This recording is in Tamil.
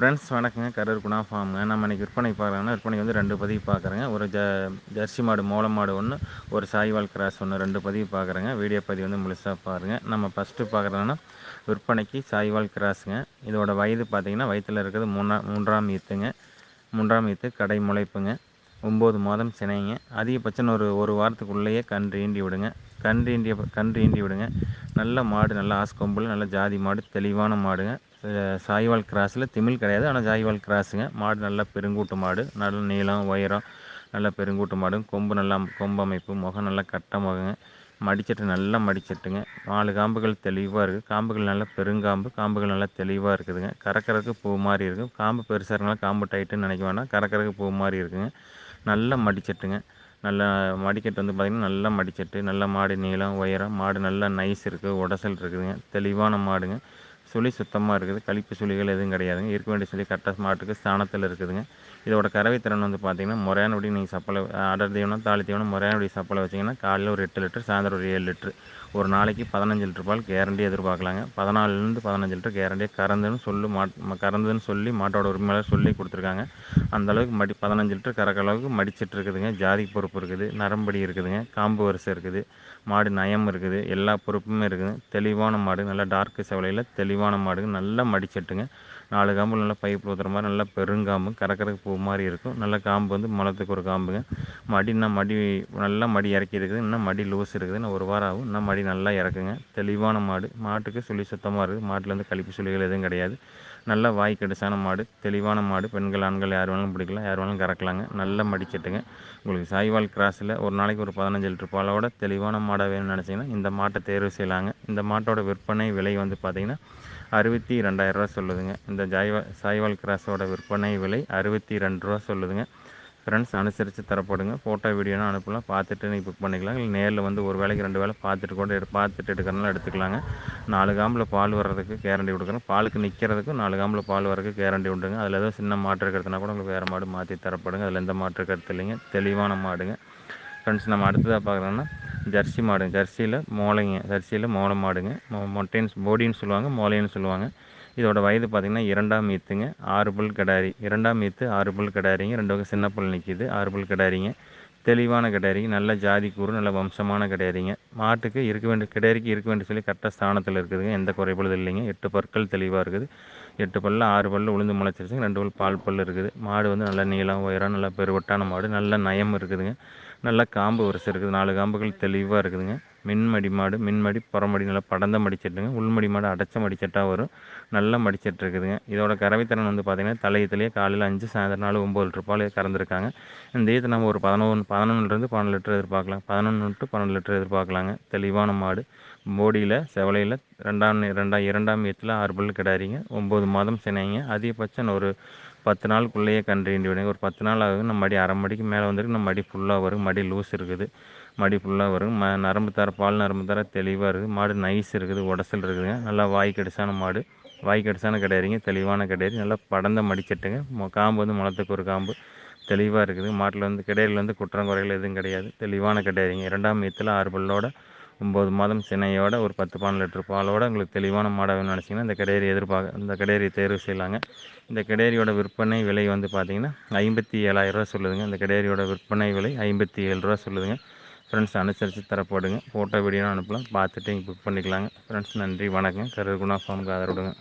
ஃப்ரெண்ட்ஸ் வணக்கங்க. கரூர் குணா ஃபார்முங்க நம்ம இன்றைக்கி விற்பனை பார்க்குறாங்கன்னா விற்பனைக்கு வந்து ரெண்டு பதிவு பார்க்குறேங்க. ஒரு ஜ ஜெர்சி மாடு மோள மாடு ஒன்று ஒரு சாய்வால் கிராஸ் ஒன்று ரெண்டு பதிவு பார்க்குறேங்க. வீடியோ பதிவு வந்து முழுசாக பாருங்கள் நம்ம ஃபஸ்ட்டு பார்க்குறோன்னா விற்பனைக்கு சாய்வால் கிராஸுங்க. இதோட வயது பார்த்திங்கன்னா வயிற்றில் இருக்கிறது மூணா மூன்றாம் ஈத்துங்க. மூன்றாம் ஈத்து கடை முளைப்புங்க. ஒம்பது மாதம் சினைங்க. அதிகபட்சம் ஒரு ஒரு வாரத்துக்குள்ளேயே கன்று ஈண்டி விடுங்க. கன்று ஈண்டிய கன்று ஈண்டி விடுங்க. நல்ல மாடு நல்ல ஆஸ்கொம்பில் நல்ல ஜாதி மாடு தெளிவான மாடுங்க. சாய்வால் கிராஸில் திமிழ் கிடையாது ஆனால் சாய்வால் கிராஸுங்க. மாடு நல்ல பெருங்கூட்டு மாடு. நல்ல நீளம் உயரம் நல்லா பெருங்கூட்டு மாடு கொம்பு நல்லா கொம்பு அமைப்பு முகம் நல்லா கட்ட முகங்க. மடிச்சட்டு நல்லா மடிச்சட்டுங்க. நாலு காம்புகள் தெளிவாக இருக்குது காம்புகள் நல்லா பெருங்காம்பு காம்புகள் நல்லா தெளிவாக இருக்குதுங்க. கறக்கறதுக்கு பூ மாதிரி இருக்கும் காம்பு பெருசாக இருந்தாலும் காம்பு டைட்டுன்னு நினைக்க வேண்டாம் கறக்கறக்கு பூ மாதிரி இருக்குங்க. நல்லா மடிச்சட்டுங்க. நல்லா மடிக்கட்டு வந்து பார்த்திங்கன்னா நல்லா மடிச்சட்டு நல்லா மாடு நீளம் உயரம். மாடு நல்லா நைஸ் இருக்குது உடசல் இருக்குதுங்க. தெளிவான மாடுங்க. சுழி சுத்தமாக இருக்குது. கழிப்பு சுழிகள் எதுவும் கிடையாதுங்க. இருக்க வேண்டிய சுழி கரெக்டாக மாட்டுக்கு ஸ்தானத்தில் இருக்குதுங்க. இதோட கறவை திறன் வந்து பார்த்திங்கன்னா முறையானபடி நீங்கள் சப்பளை அடர் தீவனம் தாலி தீவனம் முறையானபடி சப்பளை வச்சிங்கன்னா காலையில் ஒரு எட்டு லிட்டர் சாயந்தரம் ஒரு ஏழு லிட்ரு ஒரு நாளைக்கு பதினஞ்சு லிட்டர் பால் கேரண்டி எதிர்பார்க்கலாங்க. பதினாலுலேருந்து பதினஞ்சு லிட்டர் கேரண்டியாக கறந்துன்னு சொல்லி மாட் கறந்துன்னு சொல்லி மாட்டோட உரிமையாளர் சொல்லி கொடுத்துருக்காங்க. அந்த அளவுக்கு மடி பதினஞ்சு லிட்டர் கறக்க அளவுக்கு மடிச்சிட்டு இருக்குதுங்க. ஜாதி பொறுப்பு இருக்குது நரம்படி இருக்குதுங்க காம்பு வரிசை இருக்குது மாடு நயம் இருக்குது எல்லா பொறுப்புமே இருக்குது தெளிவான மாடு நல்லா டார்க்கு செவலையில் தெளிவான மாடு நல்லா மடிச்சட்டுங்க. நாலு காம்பு நல்லா பைப் ஊற்றுற மாதிரி நல்லா பெருங்காம்பு. கரக்கரக்கு பூ மாதிரி இருக்கும். நல்ல காம்பு வந்து மலத்துக்கு ஒரு காம்புங்க. மடி இன்னும் மடி நல்லா மடி இறக்கி இருக்குது. இன்னும் மடி லூஸ் இருக்குது. இன்னும் ஒரு வாரம் ஆகும். இன்னும் மடி நல்லா இறக்குங்க. தெளிவான மாடு. மாட்டுக்கு சுழி சுத்தமாக இருக்குது. மாட்டில் வந்து கழிப்பு சுழிகள் எதுவும் கிடையாது. நல்ல வாய் கடிசான மாடு தெளிவான மாடு பெண்கள் ஆண்கள் யார் வேணாலும் பிடிக்கலாம் யார் வேணாலும் கறக்கலாங்க. நல்ல மடிச்சட்டுங்க. உங்களுக்கு சாய்வால் கிராஸில் ஒரு நாளைக்கு ஒரு பதினஞ்சு லிட்டர் பாலோட தெளிவான மாடாக வேணும்னு நினச்சிங்கன்னா இந்த மாட்டை தேர்வு செய்யலாங்க. இந்த மாட்டோட விற்பனை விலை வந்து பார்த்திங்கன்னா அறுபத்தி ரெண்டாயிரரூவா சொல்லுதுங்க. இந்த ஜாய்வா சாய்வால் கிராஸோட விற்பனை விலை அறுபத்தி ரெண்டு ரூபா சொல்லுதுங்க. ஃப்ரெண்ட்ஸ் அனுசரித்து தரப்படுங்க. ஃபோட்டோ வீடியோனா அனுப்பலாம். பார்த்துட்டு நீங்கள் புக் பண்ணிக்கலாம். இல்லை நேரில் வந்து ஒரு வேலைக்கு ரெண்டு வேலை பார்த்துட்டு கூட எடு பார்த்துட்டு எடுக்கிறனால எடுத்துக்கலாங்க. நாலு காம்பில் பால் வர்றதுக்கு கேரண்டி கொடுக்குறோம் பாலுக்கு நிற்கிறதுக்கும் நாலு காம்பில் பால் வர்றதுக்கு கேரண்டி உண்டுங்க. அதில் ஏதோ சின்ன மாற்று கருத்துனா கூட உங்களுக்கு வேறு மாடு மாற்றி தரப்படுங்க. அதில் எந்த மாற்று கருத்து இல்லைங்க. தெளிவான மாடுங்க. ஃப்ரெண்ட்ஸ் நம்ம அடுத்ததாக பார்க்குறோன்னா ஜெர்சி மாடுங்க. ஜெர்சியில் மோளைங்க. ஜெர்சியில் மோளை மாடுங்க. மொட்டைன்னு போடின்னு சொல்லுவாங்க மோளைன்னு சொல்லுவாங்க. இதோட வயது பார்த்திங்கன்னா இரண்டாம் ஈத்துங்க. ஆறு புல் கிடாரி. இரண்டாம் ஈத்து ஆறு புல் கிடாரிங்க. ரெண்டு வகை சின்ன புல் நிற்கிது ஆறு புல் கிடாரிங்க. தெளிவான கிடாரிங்க. நல்ல ஜாதி கூறு நல்ல வம்சமான கிடாரிங்க. மாட்டுக்கு இருக்க வேண்டிய கிடாரிக்கு இருக்க வேண்டிய சொல்லி கரெக்டாக ஸ்தானத்தில் இருக்குதுங்க. எந்த குறைபாடு இல்லைங்க. எட்டு பற்கள் தெளிவாக இருக்குது. எட்டு பல்ல ஆறு பல்லு உளுந்து முளைச்சிருச்சுங்க. ரெண்டு பல் பால் பல் இருக்குது. மாடு வந்து நல்ல நீளம் உயரம் நல்ல பெருவட்டான மாடு. நல்ல நயம் இருக்குதுங்க. நல்ல காம்பு வரிசை இருக்குது. நாலு காம்புகள் தெளிவாக இருக்குதுங்க. மின்மடி மாடு மின்மடி புறமடி நல்லா படந்த மடிச்சட்டுங்க உள்மடி மாடு அடைச்ச மடிச்சட்டாக வரும். நல்ல மடிச்சட்டு இருக்குதுங்க. இதோட கறவைத்திறன் வந்து பார்த்திங்கன்னா தலையத்துலேயே காலையில் அஞ்சு சாயந்தரம் நாலு ஒம்பது லிட்டர் பால் கறந்துருக்காங்க. இந்த ஈத்து நம்ம ஒரு பதினொன்று பதினொன்றுலேருந்து பன்னெண்டு லிட்டர் எதிர்பார்க்கலாம். பதினொன்று டு பன்னெண்டு லிட்டர் எதிர்பார்க்கலாங்க. தெளிவான மாடு. போடியில் செவலையில் ரெண்டாம் ரெண்டாம் இரண்டாம் ஏத்தில் ஆறு பல் கிடாரிங்க ஒம்பது மாதம் சினைங்க. அதிகபட்சம் ஒரு பத்து நாளுக்குள்ளேயே கன்று விடுங்க ஒரு பத்து நாள் ஆகுது நம்ம மடி அரை மடிக்கு மேலே வந்துருக்கு. நம்ம மடி ஃபுல்லாக வரும். மடி லூஸ் இருக்குது. மடி ஃபுல்லாக வரும். ம நரம்பு தர பால் நரம்பு தர தெளிவாக இருக்குது. மாடு நைஸ் இருக்குது உடசல் இருக்குதுங்க நல்லா வாய் கடிசான மாடு. வாய் கடிசான கிடையாதுங்க தெளிவான கிடையாது. நல்லா படந்த மடிச்சட்டுங்க மொ- காம்பு வந்து முளத்துக்கு ஒரு காம்பு. தெளிவாக இருக்குது. மாட்டில் வந்து கிடையில் வந்து குற்றம் குறைகள் எதுவும் கிடையாது. தெளிவான கிடையாதுங்க. இரண்டாம் ஈத்தில் ஆறு பல்லோட ஒம்பது மாதம் சினையோட ஒரு பத்து பன்னெண்டு லிட்டர் பாலோட உங்களுக்கு தெளிவான மாடாக வேணும்னு நினச்சிங்கன்னா இந்த கடையரி எதிர்பார்க்க இந்த கிடேரி தேர்வு செய்யலாங்க. இந்த கிடேரியோட விற்பனை விலை வந்து பார்த்திங்கன்னா ஐம்பத்தி ஏழாயிரரூவா சொல்லுதுங்க. இந்த கிடேரியோட விற்பனை விலை ஐம்பத்தி ஏழு ரூபா சொல்லுதுங்க. ஃப்ரெண்ட்ஸ் அனுசரித்து தரப்படுங்க. ஃபோட்டோ வீடியோ அனுப்பலாம். பார்த்துட்டு நீங்கள் புக் பண்ணிக்கலாங்க. ஃப்ரெண்ட்ஸ் நன்றி. வணக்கம் கருகுணா ஃபார்முக்கு ஆதரவுடுங்க